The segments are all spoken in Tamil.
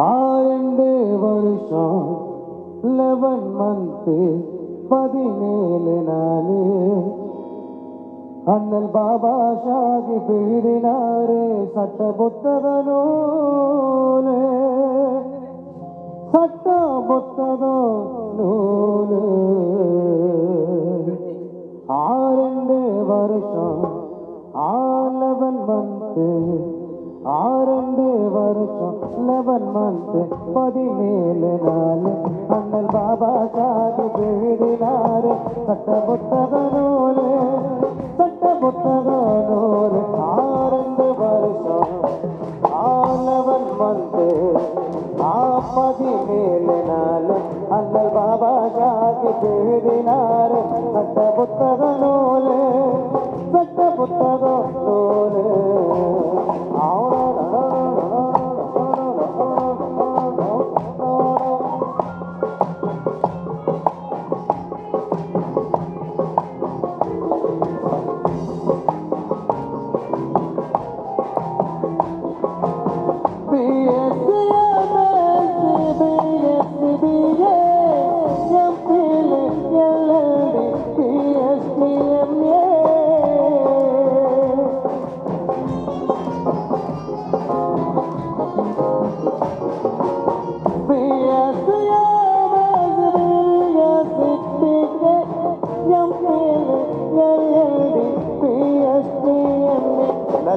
ஆண்டு வருஷம் லெவன் மந்த்து பதினேழு நாலு அண்ணல் பாபா ஷாகி எழுதினாரு சட்ட புத்தக நூலு சட்ட புத்தக நூலு ஆரெண்டு வருஷம் லெவன் மந்த் பதினேழு நாள். அண்ணல் பாபா சாதி எழுதினாரு சட்ட புத்தக நூலு சட்ட புத்தக நூலு ஆரண்டு வருஷம் ஆ லெவன் மந்த் ஆ பதினேழு நாள். அண்ணல் பாபா சாதி எழுதினாரு சட்ட புத்தக நூலு சட்ட புத்தக நூலு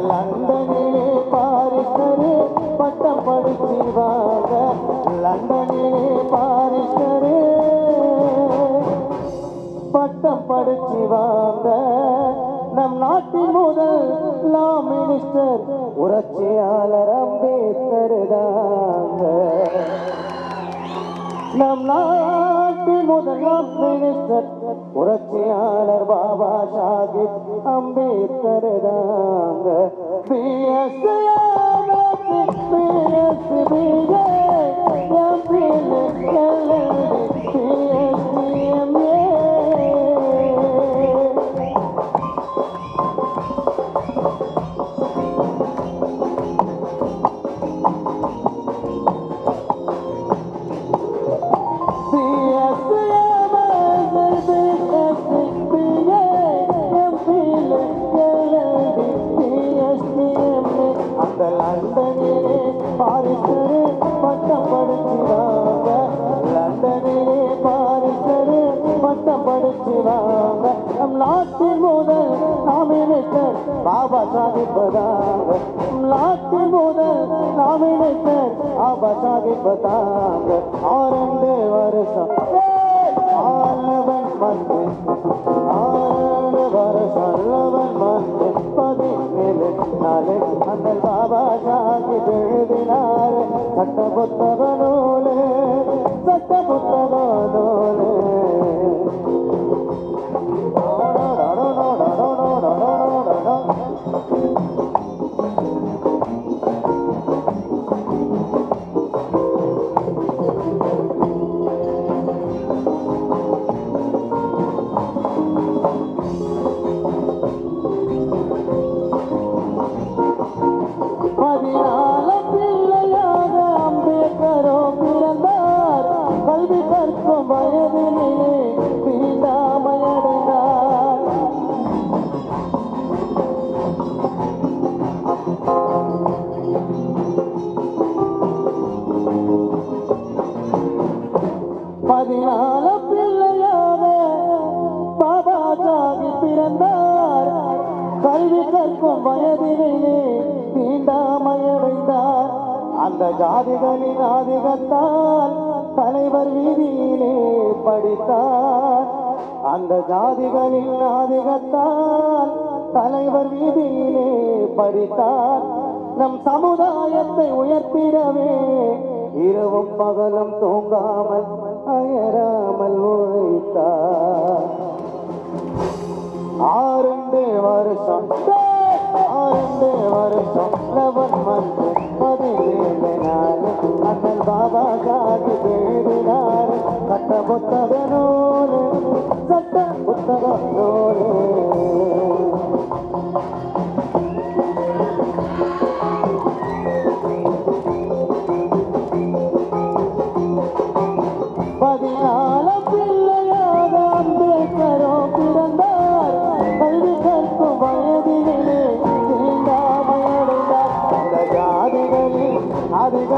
லண்டனிலே பாரிஸ்டரு பட்டம் படிச்சிவாங்க லண்டனிலே பாரிஸ்டரு பட்டம் படிச்சிவாங்க நம் நாட்டின் முதல் லா மினிஸ்டர் புரட்சியாளர் அம்பேத்கர் தாங்க நம் நாட்டின் லா மினிஸ்டர் புரட்சியாளர் பாபா சாஹிப் அம்பேத்கர் தாங்க அந்த பட்டம் படிச்சுவாங்க லண்டனிலே பாரிஸ்டரு பட்டம் படிச்சுவாங்க நம் நாட்டின் முதல் நாமினேட்டர் பாபா சாஹிப் நாட்டின் முதல் நாமினேட்டர் பாபா சாஹிப் ஆரண்டு வருஷம் ஆலவன் வருஷம் எழுதினாரு சட்ட புத்தக நூலு சட்ட புத்தக பதினால பிள்ளையாக பாபா சாகி பிறந்தார். கல்வி கற்கும் வயதிலே தீண்டாமையடைந்தார் அந்த ஜாதிகளின் ஆதிகத்தால் தலைவர் வீதியிலே படித்தார். அந்த ஜாதிகளின் ஆதிகத்தால் தலைவர் வீதியிலே படித்தார். நம் சமுதாயத்தை உயர்த்திடவே இரவும் பகலும் தூங்காமல் அயராமல் உழைத்தார். ஆறுண்டு வருஷம். ஆறுண்டு வருஷம். லவன் மந்த் பதினேழு நாள். அண்ணன் பாபா ஜாதி தேடினார் கட்ட புத்தக நூலு சட்ட புத்தக நூலு.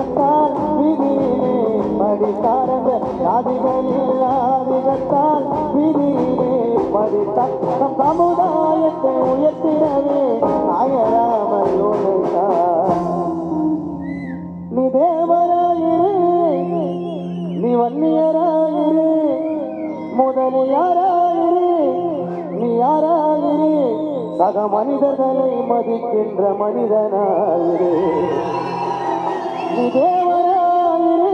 ஆதிகத்தால் விதியிலே படித்தாரங்க. ஜாதிகளில் ஆதிகத்தால் விதியிலே படித்தார். நம் சமுதாயத்தை உயர்த்தினவே அயராமல் உழைத்தார் நீ தேவராயிரு நீ வன்னியராயிரு முதலியாராயிரு நீ யாராயிரு சக மனிதர்களை மதிக்கின்ற மனிதனாயிரு. நீ தேவராயிரு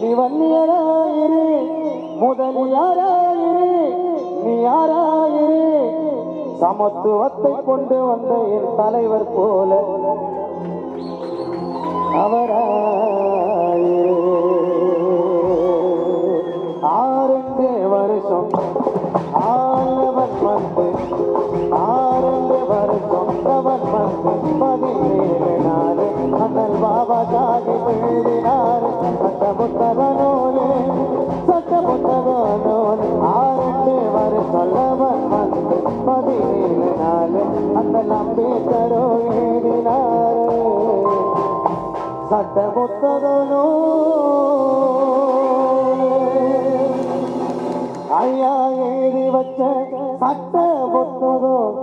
நீ வன்னியராயிரு முதலியாராயிரு நீ யாராயிரு சமத்துவத்தை கொண்டு வந்த என் தலைவர் போல. அவரா ಅಂಬೇಡ್ಕರು ಹೇಳಿದ್ದಾರೆ ಸಡ್ಡ ಮುತ್ತದನು ஐயா எழுதி வச்ச சட்ட புத்தகம்